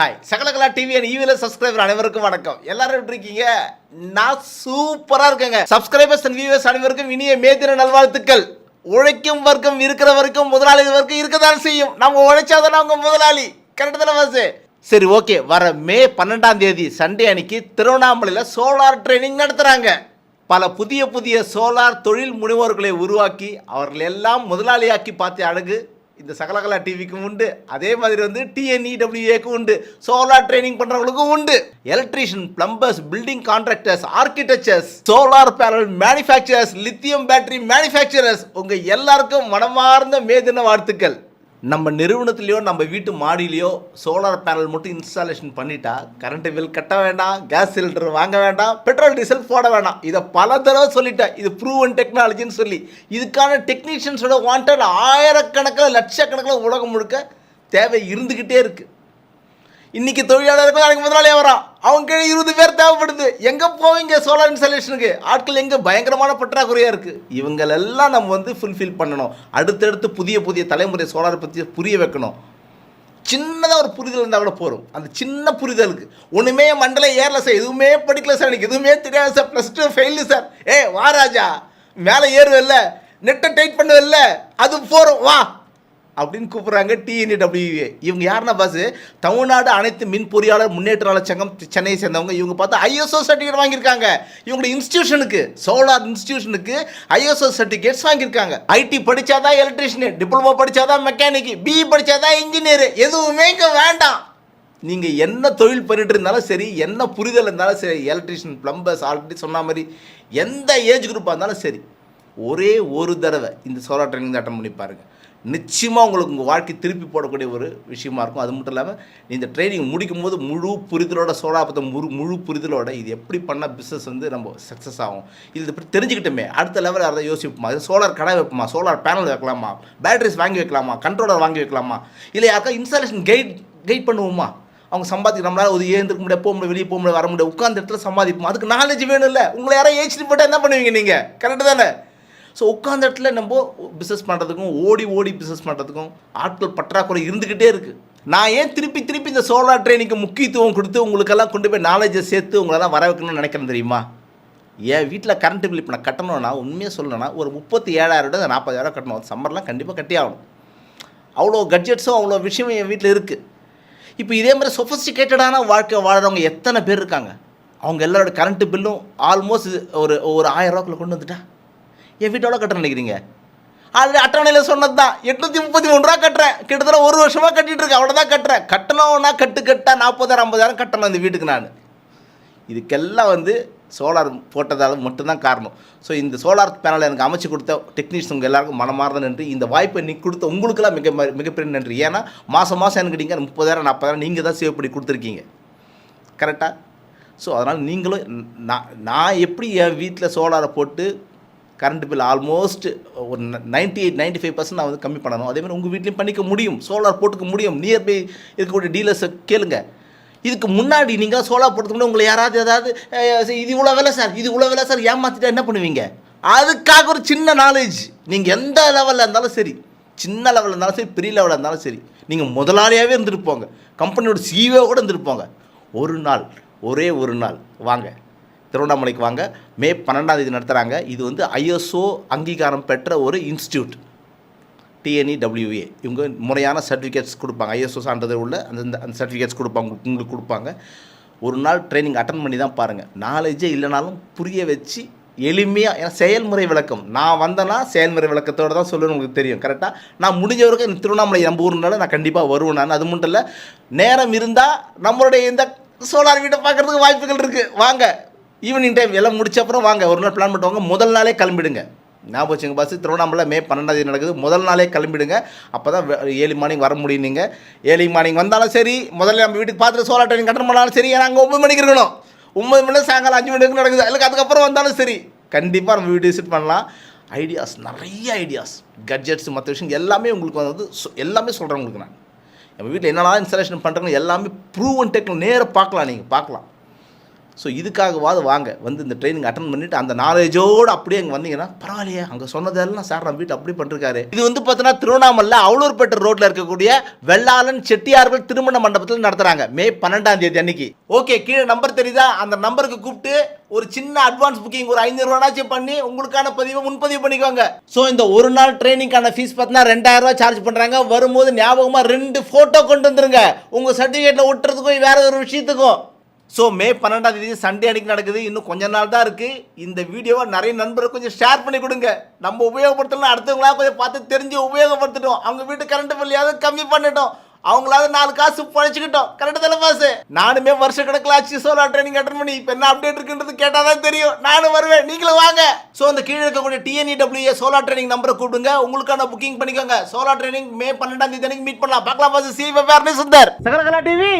Hi Sakalakala TV and ஈவில subscriber அனைவருக்கும் வணக்கம். எல்லாரும் எப்படி இருக்கீங்க? நான் சூப்பரா இருக்கேங்க. சப்ஸ்கிரைபர்ஸ் அண்ட் வியூவர்ஸ் அனைவருக்கும் இனிய மேதின நல்வாழ்த்துக்கள். உழைக்கும் வர்க்கம் இருக்கிற வரைக்கும் முதலாளி வர்க்கம் இருக்கதான் செய்யும். நம்ம உழைச்சாதான அவங்க முதலாளி. கரெக்ட் தானே பாஸ் சரி ஓகே வர மே பன்னெண்டாம் தேதி சண்டே அன்னைக்கு திருவண்ணாமலையில் சோலார் ட்ரைனிங் நடத்துகிறாங்க பல புதிய புதிய சோலார் தொழில் முனைவோர்களை உருவாக்கி அவர்கள் எல்லாம் முதலாளியாக்கி பார்த்த அழகு இந்த சகலகலா டிவிக்கும் உண்டு. அதே மாதிரி வந்து டிஎன்இடபிள்யூஏக்கும் உண்டு. சோலார் ட்ரைனிங் பண்ணுறவங்களுக்கும் உண்டு. Electrician plumbers building contractors architectures solar panel manufacturers lithium battery manufacturers உங்கள் எல்லாருக்கும் மனமார்ந்த மேதின வாழ்த்துக்கள். நம்ம நிறுவனத்துலேயோ நம்ம வீட்டு மாடியிலையோ சோலார் பேனல் மட்டும் இன்ஸ்டாலேஷன் பண்ணிட்டா கரண்ட்டு பில் கட்ட வேண்டாம் கேஸ் சிலிண்டர் வாங்க வேண்டாம் பெட்ரோல் டீசல் போட வேண்டாம். இதை பல தடவை சொல்லிட்டேன். இது ப்ரூவன் டெக்னாலஜின்னு சொல்லி. இதுக்கான டெக்னீஷியன்ஸோட வாண்டட் ஆயிரக்கணக்கில் லட்சக்கணக்கில் உலகம் முழுக்க தேவை இருந்துக்கிட்டே இருக்குது இன்றைக்கி தொழிலாளர்கள் நாளைக்கு முதலாளியாக வரான் அவங்க கீழே இருபது பேர் தேவைப்படுது. எங்கே போவீங்க சோலார் இன்ஸ்டாலேஷனுக்கு ஆட்கள் எங்கே? பயங்கரமான பற்றாக்குறையாக இருக்குது இவங்களெல்லாம் நம்ம வந்து ஃபுல்ஃபில் பண்ணணும். அடுத்தடுத்து புதிய புதிய தலைமுறை சோலார் பற்றி புரிய வைக்கணும். சின்னதாக ஒரு புரிதல் இருந்தால் கூட போதும். அந்த சின்ன புரிதலுக்கு. ஒன்றுமே மண்டல ஏறல சார் எதுவுமே படிக்கல சார் எனக்கு எதுவுமே தெரியாது sir plus two fail sir ஏ வா ராஜா. மேலே ஏறுவில்ல. நெட்டை டைட் பண்ணுவல்ல. அது போகிறோம் வா. அப்படின்னு கூப்பிட்றாங்க டிஎன்டபிள்யூஏ இவங்க யாருன்னா பாஸ் தமிழ்நாடு அனைத்து மின் பொறியாளர் முன்னேற்றாளர் சங்கம் சென்னையை சேர்ந்தவங்க. இவங்க பார்த்தா ஐஎஸ்ஓ சர்டிஃபிகேட் வாங்கியிருக்காங்க. இவங்களோட இன்ஸ்டியூஷனுக்கு சோலார் இன்ஸ்டியூஷனுக்கு ஐஎஸ்ஓ சர்டிஃபிகேட்ஸ் வாங்கியிருக்காங்க. ஐடி படித்தாதான் எலக்ட்ரிஷியன் டிப்ளமோ படித்தாதான் மெக்கானிக் பிஇ படித்தாதான் இன்ஜினியர் எதுவுமே இங்கே வேண்டாம். நீங்கள் என்ன தொழில் பண்ணிட்டு இருந்தாலும் சரி என்ன புரிதல் இருந்தாலும் சரி எலக்ட்ரிஷியன் ப்ளம்பர்ஸ் ஆல்ரெடி சொன்ன மாதிரி எந்த ஏஜ் குரூப்பாக இருந்தாலும் சரி ஒரே ஒரு தடவை இந்த சோலார் ட்ரைனிங் அட்டன் பண்ணி பாருங்கள் நிச்சயமாக உங்களுக்கு உங்கள் வாழ்க்கை திருப்பி போடக்கூடிய ஒரு விஷயமா இருக்கும். அது மட்டும் இல்லாமல் இந்த ட்ரைனிங் முடிக்கும் போது முழு புரிதலோட சோலார் முழு முழு புரிதலோட இது எப்படி பண்ணால் பிஸ்னஸ் வந்து நம்ம சக்ஸஸ் ஆகும். இது இப்படி தெரிஞ்சுக்கிட்டோமே. அடுத்த லெவலில் அதை யோசிப்போமா? இது சோலார் கடை வைப்போமா? சோலார் பேனல் வைக்கலாமா? பேட்டரிஸ் வாங்கி வைக்கலாமா? கண்ட்ரோலர் வாங்கி வைக்கலாமா? இல்லை யாருக்கா இன்ஸ்டாலேஷன் கைட் கைட் பண்ணுவோமா? அவங்க சம்பாதிக்க நம்மளால ஒரு ஏந்திருக்க முடியாது போக முடியாது வெளியே போக முடியாது வர முடியாது உட்காந்து இடத்துல சம்பாதிப்போம்? அதுக்கு நாலேஜ் வேணும் இல்லை உங்களை யாரும் ஏச்சிட்டு போட்டால் என்ன பண்ணுவீங்க நீங்கள் கரெக்டு தானே? ஸோ உட்காந்த இடத்துல நம்ம பிஸ்னஸ் பண்ணுறதுக்கும் ஓடி ஓடி பிஸ்னஸ் பண்ணுறதுக்கும் ஆட்கள் பற்றாக்குறை இருந்துக்கிட்டே இருக்குது நான் ஏன் திருப்பி திருப்பி இந்த சோலார் ட்ரைனிங்க்கு முக்கியத்துவம் கொடுத்து உங்களுக்கெல்லாம் கொண்டு போய் நாலேஜை சேர்த்து உங்களெல்லாம் வர வைக்கணும்னு நினைக்கிறேன் தெரியுமா? என் வீட்டில் கரண்ட் பில் இப்போ நான் கட்டணும்னா உண்மையாக சொல்லணும்னா ஒரு முப்பத்தி ஏழாயிரம் ரூபாய் நாற்பதாயிரம் கட்டணும். சம்மர்லாம் கண்டிப்பாக கட்டி ஆகணும் அவ்வளோ கட்ஜெட்ஸும் அவ்வளோ விஷயம் என் வீட்டில் இருக்குது இப்போ இதே மாதிரி சொஃபஸ்டிகேட்டடான வாழ்க்கை வாழ்கிறவங்க எத்தனை பேர் இருக்காங்க? அவங்க எல்லாரோட கரண்ட் பில்லும் ஆல்மோஸ்ட் ஒரு ஒரு ஆயிரம் ரூபாக்குள்ள கொண்டு வந்துட்டா? என் வீட்டோட கட்ட நினைக்கிறீங்க? ஆல்ரெடி அட்டவணையில் சொன்னது தான் எட்நூற்றி முப்பத்தி மூணு ரூபா கட்டுறேன். கிட்டத்தட்ட ஒரு வருஷமாக கட்டிட்டு இருக்கேன் அவ்வளோதான் கட்டுறேன். கட்டணும்னா கட்டு கட்டா நாற்பதாயிரம் ஐம்பதாயிரம் கட்டணும் இந்த வீட்டுக்கு நான். இதுக்கெல்லாம் வந்து சோலார் போட்டதால் மட்டும்தான் காரணம். ஸோ இந்த சோலார் பேனலை எனக்கு அமைச்சு கொடுத்த டெக்னீஷியன் உங்கள் எல்லாருக்கும் மனமார்ந்த நன்றி. இந்த வாய்ப்பை நீ கொடுத்த உங்களுக்கெல்லாம் மிக மிகப்பெரிய நன்றி. ஏன்னா மாதம் மாதம் எனக்கு நீங்கள் முப்பதாயிரம் நாற்பதாயிரம் நீங்கள் தான் சேவ் பண்ணி கொடுத்துருக்கீங்க. கரெக்டாக ஸோ அதனால் நீங்களும் நான் நான் எப்படி என் வீட்டில் சோலாரை போட்டு கரண்ட் பில் ஆல்மோஸ்ட் ஒரு ninety eight ninety five percent நான் வந்து கம்மி பண்ணணும். அதேமாதிரி உங்கள் வீட்லேயும் பண்ணிக்க முடியும். சோலார் போட்டுக்க முடியும். நியர்பை இருக்கக்கூடிய டீலர்ஸை கேளுங்க. இதுக்கு முன்னாடி நீங்கள் சோலார் போடுறதுக்கு முன்னாடி உங்களை யாராவது ஏதாவது இது இவ்வளோ வேலை சார் இது இவ்வளோ வேலை சார் ஏமாற்றிட்டா என்ன பண்ணுவீங்க? அதுக்காக ஒரு சின்ன நாலேஜ் நீங்கள் எந்த லெவலில் இருந்தாலும் சரி சின்ன லெவலில் இருந்தாலும் சரி பெரிய லெவலில் இருந்தாலும் சரி நீங்கள் முதலாளியாகவே இருந்துருப்போங்க. கம்பெனியோட சிஇஓ கூட இருந்துருப்போங்க. ஒரு நாள் ஒரே ஒரு நாள் வாங்க. திருவண்ணாமலைக்கு வாங்க. மே பன்னெண்டாம் தேதி நடத்துகிறாங்க இது வந்து ஐஎஸ்ஓ அங்கீகாரம் பெற்ற ஒரு இன்ஸ்டியூட் டிஎன்இடபிள்யூஏ இவங்க முறையான சர்டிஃபிகேட்ஸ் கொடுப்பாங்க. ஐஎஸ்ஓ சான்றிதழ் உள்ள அந்த அந்த சர்டிஃபிகேட்ஸ் கொடுப்பாங்க உங்களுக்கு- கொடுப்பாங்க. ஒரு நாள் ட்ரைனிங் அட்டன் பண்ணி தான் பாருங்கள் நாலேஜே இல்லைனாலும் புரிய வச்சு எளிமையாக ஏன்னா செயல்முறை விளக்கம். நான் வந்தேன்னா செயல்முறை விளக்கத்தோடு தான் சொல்லணும்னு உங்களுக்கு தெரியும். கரெக்டாக நான் முடிஞ்ச வரைக்கும் இந்த திருவண்ணாமலை நம்ம ஊர்னால நான் கண்டிப்பாக வருவேன் நான். அது மட்டும் இல்லை நேரம் இருந்தால் நம்மளுடைய இந்த சோலார் வீட்டை பார்க்குறதுக்கு வாய்ப்புகள் இருக்குது வாங்க. ஈவினிங் டைம் எல்லாம் முடிச்ச அப்புறம் வாங்க. ஒரு நாள் பிளான் பண்ணிட்டு வாங்க முதல் நாளே கிளம்பிடுங்க. ஞாபகம் வச்சுங்க பஸ் திருவண்ணாமலை மே பன்னெண்டாம் தேதி நடக்குது. முதல் நாளே கிளம்பிடுங்க. அப்போ தான் ஏழு மார்னிங் வர முடியும் நீங்கள் ஏழு மார்னிங் வந்தாலும் சரி முதல்ல நம்ம வீட்டுக்கு பார்த்துட்டு சோலார் ட்ரெயின் கட்டணம் பண்ணாலும் சரி ஏன்னா அங்கே ஒம்பது மணிக்கு இருக்கணும். ஒம்பது மணி சாயங்காலம் அஞ்சு மணிக்கு நடக்குது. இல்லை அதுக்கப்புறம் வந்தாலும் சரி கண்டிப்பாக நம்ம வீடு விசிட் பண்ணலாம். ஐடியாஸ் நிறைய ஐடியாஸ் கட்ஜெட்ஸ் மற்ற விஷயம் எல்லாமே உங்களுக்கு வந்து எல்லாமே சொல்கிறேன் உங்களுக்கு நான். நம்ம வீட்டில் என்னெல்லாம் இன்ஸ்டாலேஷன் பண்ணுறாங்க எல்லாமே ப்ரூவன் டெக்னிக் நேராக பார்க்கலாம் நீங்கள் பார்க்கலாம். ஸோ இதுக்காகவாது வாங்க. வந்து இந்த ட்ரைனிங் அட்டன் பண்ணிட்டு அந்த நாலேஜோடு அப்படியே அங்கே வந்தீங்கன்னா பரவாயில்லையே. அங்கே சொன்னதெல்லாம் சார் நம்ம வீட்டு அப்படி பண்ணிருக்காரு. இது வந்து பார்த்தீங்கன்னா திருவண்ணாமலை அவுளூர்பேட்டை ரோட்டில் இருக்கக்கூடிய வெள்ளாளன் செட்டியார்கள் திருமண மண்டபத்தில் நடத்துகிறாங்க மே பன்னெண்டாம் தேதி அன்னைக்கு. ஓகே கீழே நம்பர் தெரியுதா? அந்த நம்பருக்கு கூப்பிட்டு ஒரு சின்ன அட்வான்ஸ் புக்கிங் ஒரு ஐநூறுவானாச்சும் பண்ணி உங்களுக்கான பதிவை முன்பதிவு பண்ணிக்கோங்க. ஸோ இந்த ஒரு நாள் ட்ரைனிங்கான ஃபீஸ் பார்த்தீங்கன்னா ரெண்டாயிரம் ரூபா சார்ஜ் பண்ணுறாங்க வரும்போது ஞாபகமாக ரெண்டு ஃபோட்டோ கொண்டு வந்துருங்க. உங்கள் சர்டிஃபிகேட்டில் ஒட்டுறதுக்கும் வேற ஒரு விஷயத்துக்கும். ஸோ மே பன்னெண்டாம் தேதி சண்டே அன்னைக்கு நடக்குது. இன்னும் கொஞ்ச நாள் தான் இருக்குது இந்த வீடியோவை நிறைய நண்பர்கள் கொஞ்சம் ஷேர் பண்ணி கொடுங்க. நம்ம உபயோகப்படுத்தலாம் அடுத்தவங்களாம் கொஞ்சம் பார்த்து தெரிஞ்சு உபயோகப்படுத்திட்டோம். அவங்க வீட்டு கரண்ட் பில்லையாவது கம்மி பண்ணிட்டோம். அவங்களாவது நாலு காசு பழச்சிக்கிட்டோம். கரெக்டு தானே பாசு. நானுமே வருஷ கணக்கில் ஆச்சு. சோலார் ட்ரைனிங் அட்டன் பண்ணி இப்போ என்ன அப்டேட் இருக்குன்றது கேட்டால் தான் தெரியும். நானும் வருவேன். நீங்களும் வாங்க. ஸோ அந்த கீழே இருக்கக்கூடிய டிஎன்இடபிள்யூஏ சோலார் ட்ரைனிங் நம்பரை கூப்பிடுங்க. உங்களுக்கான புக்கிங் பண்ணிக்கோங்க. சோலார் ட்ரைனிங் மே பன்னெண்டாம் தேதி அன்னைக்கு மீட் பண்ணலாம். பார்க்கலாம் பாஸ் சி வேறு சுந்தர் சகலகலா டிவி